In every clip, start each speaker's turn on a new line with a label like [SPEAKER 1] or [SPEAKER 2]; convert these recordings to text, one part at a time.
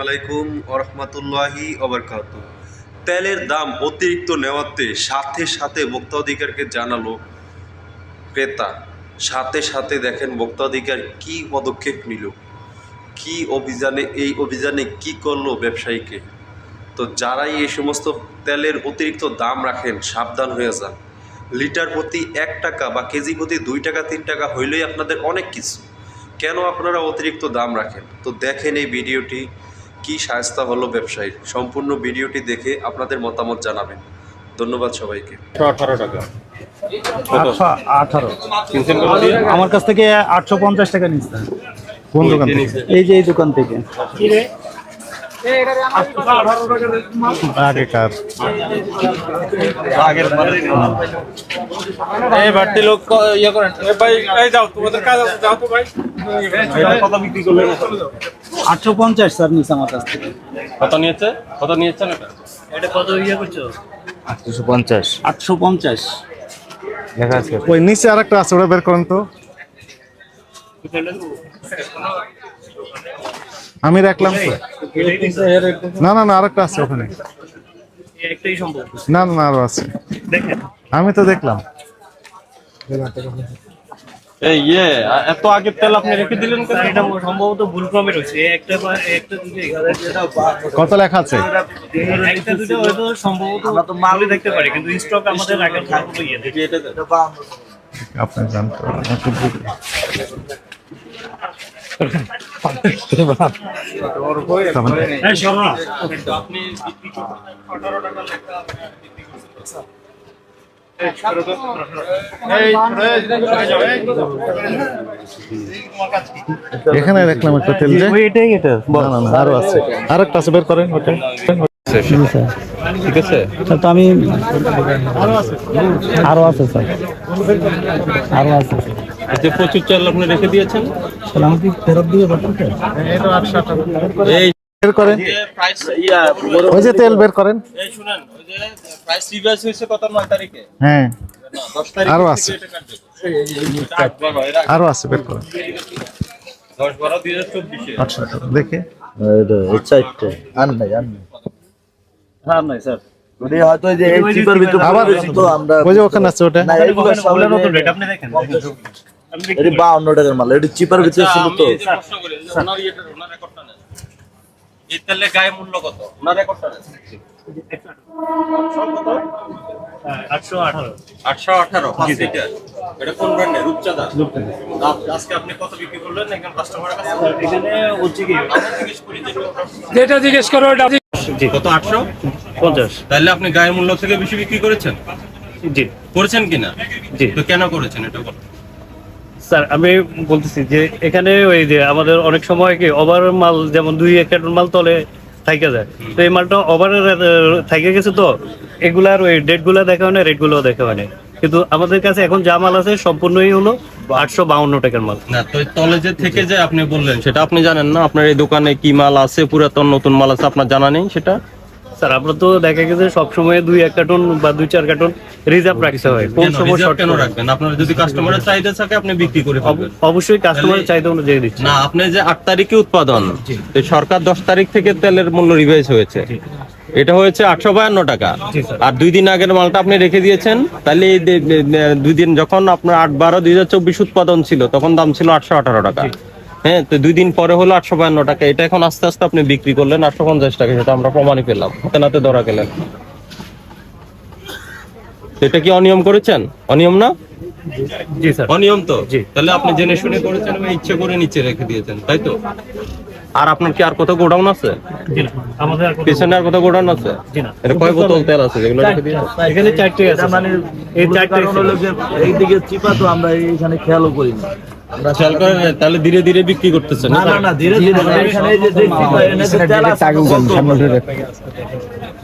[SPEAKER 1] আলাইকুম ওরহমতুল্লাহি ওবরকাত তেলের দাম অতিরিক্ত নেওয়াতে সাথে সাথে ভোক্তাধিকারকে জানালো ক্রেতা। সাথে সাথে দেখেন ভোক্তাধিকার কি পদক্ষেপ নিল, কি অভিযানে, এই অভিযানে কি করল ব্যবসায়ীকে। তো যারাই এই সমস্ত তেলের অতিরিক্ত দাম রাখেন, সাবধান হয়ে যান। লিটার প্রতি এক টাকা বা কেজি প্রতি দুই টাকা, তিন টাকা হইলেই আপনাদের অনেক কিছু। কেন আপনারা অতিরিক্ত দাম রাখেন? তো দেখেন এই ভিডিওটি কি সায়স্তা হলো ব্যবসায়ীর? সম্পূর্ণ ভিডিওটি দেখে আপনাদের মতামত জানাবেন। ধন্যবাদ সবাইকে।
[SPEAKER 2] আঠারো টাকা।
[SPEAKER 3] আটশো আঠারো। আমার কাছ থেকে আটশো পঞ্চাশ টাকা নিচ্ছে। কোন দোকান এই যে এই দোকান থেকে। আগেকার
[SPEAKER 2] এই বাড়তি লোক ইয়ে করেন। ভাই যাও তোমাদের কাজ আছে যাও তো ভাই। কত বিক্রি করলেন?
[SPEAKER 3] আটশো পঞ্চাশ স্যার নিচ্ছে আমার কাছ থেকে।
[SPEAKER 2] কত নিয়েছে? কত নিয়েছেন এটা?
[SPEAKER 4] দুশো পঞ্চাশ।
[SPEAKER 3] আটশো পঞ্চাশ।
[SPEAKER 4] লেখা আছে।
[SPEAKER 5] ওই নিচে আরেকটা আছে ওটা বের করেন তো। আমি রাখলাম। না না না আরেকটা আছে ওখানে। না না না আরও আছে। আমি তো দেখলাম।
[SPEAKER 2] এই ইয়ে এত আগের তেল আপনি রেখে দিলেন কেন
[SPEAKER 6] এটা সম্ভবত ভুল ক্রমে রয়েছে একটা বা একটা দুটো
[SPEAKER 5] কত লেখা আছে
[SPEAKER 6] একটা দুটো হয়তো সম্ভবত আমরা তো মালই দেখতে পারি কিন্তু স্টক আমাদের থাকবে ইয়ে
[SPEAKER 2] এটা
[SPEAKER 5] আমাকে
[SPEAKER 6] হ্যাঁ
[SPEAKER 2] আপনি
[SPEAKER 5] এখানে দেখলাম একটা তেল যে?
[SPEAKER 3] এটাই এটা
[SPEAKER 5] না না না আরও আছে। আরেকটা আছে বের করেন ওটা।
[SPEAKER 2] ঠিক আছে।
[SPEAKER 3] স্যার তো আমি আরও আছে। স্যার। আরও আছে।
[SPEAKER 2] এই যে প্রচুর চাল আপনি রেখে দিয়েছেন।
[SPEAKER 3] আমাকে ফেরত দিয়ে
[SPEAKER 2] এই
[SPEAKER 5] বের করেন?
[SPEAKER 2] যে প্রাইস
[SPEAKER 5] ওই যে তেল বের করেন।
[SPEAKER 2] এই শুনেন ওই যে প্রাইস রিভাইজ হয়েছে কত? নয় তারিখে।
[SPEAKER 5] হ্যাঁ।
[SPEAKER 2] না, আরও
[SPEAKER 5] আছে। আরও আছে বের করেন। আচ্ছা দেখে।
[SPEAKER 4] বাউন্ন টাকার মাল এটি চিপার ভিতরে ছিল তো।
[SPEAKER 2] গায়ে মূল্য কত? ওনার রেকর্ডটা নেন।
[SPEAKER 6] আটশো আঠারো।
[SPEAKER 2] আটশো আঠারো লিটার। এটা কোন ব্র্যান্ডের রূপচাঁদা? আজকে আপনি কত বিক্রি করলেন একজন কাস্টমারের কাছে?
[SPEAKER 6] এখানে হচ্ছে কি
[SPEAKER 2] জিজ্ঞেস করি যেটা।
[SPEAKER 6] যেটা জিজ্ঞেস করো ওটা
[SPEAKER 2] কত আটশো?
[SPEAKER 6] পঞ্চাশ।
[SPEAKER 2] তাহলে আপনি গায়ের মূল্য থেকে বেশি বিক্রি করেছেন?
[SPEAKER 6] জি।
[SPEAKER 2] করেছেন কিনা?
[SPEAKER 6] জি।
[SPEAKER 2] তো কেন করেছেন এটা বলুন।
[SPEAKER 6] স্যার, আমি বলতেছি যে এখানে ওই যে আমাদের অনেক সময় কি ওভার মাল, যেমন দুই এক মাল তলে যায়। তো এই মালটা ওভার গেছে তো, এগুলার ওই দেখা হয় না রেটগুলো দেখা হয় না কিন্তু আমাদের কাছে এখন যা মাল আছে সম্পূর্ণই হলো আটশো বাউন্ন টাকার মাল।
[SPEAKER 2] না, তো তলে যে থেকে যে আপনি বললেন, সেটা আপনি জানেন না? আপনার এই দোকানে কি মাল আছে? পুরাতন, নতুন মাল আছে, আপনার জানা নেই সেটা?
[SPEAKER 6] স্যার আমরা তো দেখা গেছে সবসময় দুই এক কার্টন বা দুই চার কার্টন রিজার্ভ রাখতে হয়। কোন? সময় শর্ট
[SPEAKER 2] কেন রাখবেন? আপনার যদি কাস্টমারের চাহিদা থাকে আপনি বিক্রি করে
[SPEAKER 6] অবশ্যই কাস্টমারের চাহিদা অনুযায়ী দিচ্ছে।
[SPEAKER 2] না আপনি যে আট তারিখে উৎপাদন তো সরকার দশ তারিখ থেকে তেলের মূল্য রিভাইজ হয়েছে। এটা হয়েছে আটশো বায়ান্ন টাকা। আর দুই দিন আগের মালটা আপনি রেখে দিয়েছেন তাহলে দুই দিন যখন আপনার আট বারো দুই হাজার চব্বিশ উৎপাদন ছিল তখন দাম ছিল আটশো আঠারো টাকা। হ্যাঁ তো দুই দিন পরে হলো আটশো বায়ান্ন টাকা। এটা এখন আস্তে আস্তে আপনি বিক্রি করলেন আটশো পঞ্চাশ টাকা সেটা আমরা প্রমাণই পেলাম। হাতে নাতে ধরা গেলেন। এটা কি অনিয়ম করেছেন? অনিয়ম না?
[SPEAKER 6] জি স্যার।
[SPEAKER 2] অনিয়ম তো? তাহলে আপনি জেনে শুনে করেছেন এবং ইচ্ছে করে নিচে রেখে দিয়েছেন তাই তো? আর আপনার কি আর কত গোডাউন আছে?
[SPEAKER 6] আর কোনো-
[SPEAKER 2] পিছনে আর কত গোডাউন আছে? এটা কয় বোতল তেল আছে যেগুলো রেখে দিয়েছেন?
[SPEAKER 6] এখানে চারটে আছে
[SPEAKER 4] মানে
[SPEAKER 6] এই চারটে
[SPEAKER 4] হলো যে এইদিকে চিপা তো আমরা এইখানে খেয়ালও করি না
[SPEAKER 2] খেয়াল করেন তাহলে ধীরে ধীরে বিক্রি করতেছেন
[SPEAKER 4] না না? না ধীরে ধীরে এখানে যে তেল আছে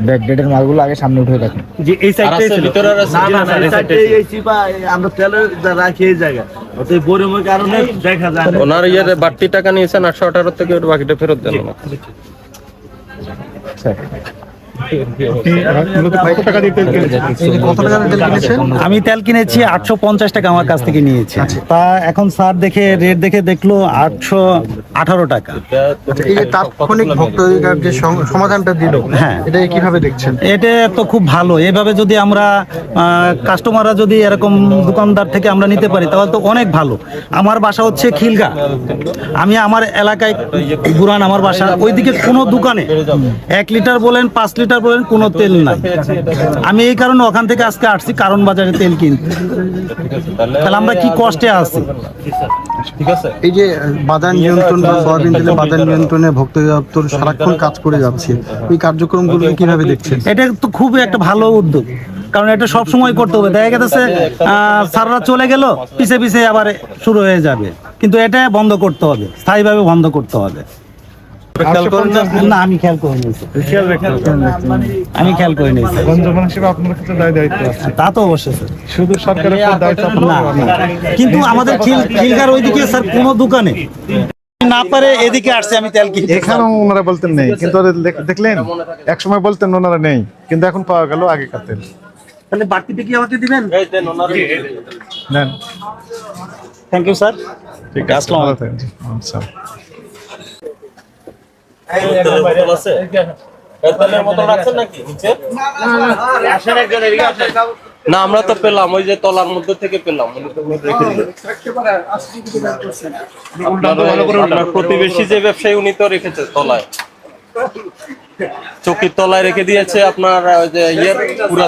[SPEAKER 5] ব্যাকডেটের মালগুলো আগে সামনে উঠে রাখুন
[SPEAKER 6] যে এই
[SPEAKER 2] আর আছে ভিতরে আছে
[SPEAKER 4] না না না
[SPEAKER 6] এই
[SPEAKER 4] এই এই চিপা আমরা তেলের রাখি এই জায়গায়। ওতে গরমের কারণে দেখা যায় না।
[SPEAKER 2] ওনার ইয়ের বাড়তি টাকা নিয়েছেন আটশো আঠারো থেকে ওর বাকিটা ফেরত দেন।
[SPEAKER 5] আপনি
[SPEAKER 3] আমি তেল কিনেছি আটশো পঞ্চাশ টাকা আমার কাছ থেকে নিয়েছি। তা এখন স্যার দেখে রেট দেখে দেখল আটশো আঠারো টাকা।
[SPEAKER 7] এই যে তাৎক্ষণিক ভক্ত যে সমাধানটা দিল
[SPEAKER 3] হ্যাঁ।
[SPEAKER 7] এটা কীভাবে দেখছেন?
[SPEAKER 3] এটা তো খুব ভালো। এভাবে যদি আমরা কাস্টমাররা যদি এরকম দোকানদার থেকে আমরা নিতে পারি তাহলে তো অনেক ভালো। আমার বাসা হচ্ছে খিলগা। আমি আমার এলাকায় বুরান আমার বাসা ওইদিকে কোনো দোকানে এক লিটার বলেন পাঁচ লিটার বলেন কোনো তেল নাই। আমি এই কারণে ওখান থেকে আজকে আসছি কারণ বাজারে তেল কিনতে। তাহলে আমরা কি কষ্টে আছি?
[SPEAKER 7] এই যে বাজার নিয়ন্ত্রণ বা সয়াবিন তেলে বাজার নিয়ন্ত্রণে ভক্ত দপ্তর সারাক্ষণ কাজ করে যাচ্ছে। এই কার্যক্রমগুলো কীভাবে দেখছেন?
[SPEAKER 3] এটা তো খুবই একটা ভালো উদ্যোগ কারণ এটা সব সময় করতে হবে। দেখা গেছে আহ, স্যাররা চলে গেল পিছে পিছে আবার শুরু হয়ে যাবে। কিন্তু এটা বন্ধ করতে হবে স্থায়ীভাবে বন্ধ করতে হবে। না আমি খেয়াল করে নিয়েছি। আমি খেয়াল করে নিয়েছি।
[SPEAKER 5] গঞ্জমান হিসেবে আপনার ক্ষেত্রে দায় দায়িত্ব আছে।
[SPEAKER 3] তা তো অবশ্যই
[SPEAKER 5] শুধু সরকারের দায়িত্ব
[SPEAKER 3] না না। কিন্তু আমাদের খিল খিলগার ওইদিকে স্যার কোনো দোকানে না পারে এদিকে আসছে আমি তেল কিনতে
[SPEAKER 5] এখানেও ওনারা বলতেন নেই কিন্তু দেখলেন এক সময় বলতেন ওনারা নেই কিন্তু এখন পাওয়া গেল আগেকার তেল।
[SPEAKER 3] তাহলে বাড়তিতে কি আমাকে দিবেন?
[SPEAKER 5] নেন।
[SPEAKER 3] Thank you sir.
[SPEAKER 5] ঠিক আছে
[SPEAKER 3] আসসালামু
[SPEAKER 5] ভালো
[SPEAKER 2] না আমরা তো পেলাম ওই যে তলার মধ্যে থেকে পেলাম আপনার- আপনার প্রতিবেশী যে ব্যবসায়ী উনি তো রেখেছে তলায়। চকির তলায় রেখে দিয়েছে আপনার ওই যে ইয়ের পুরা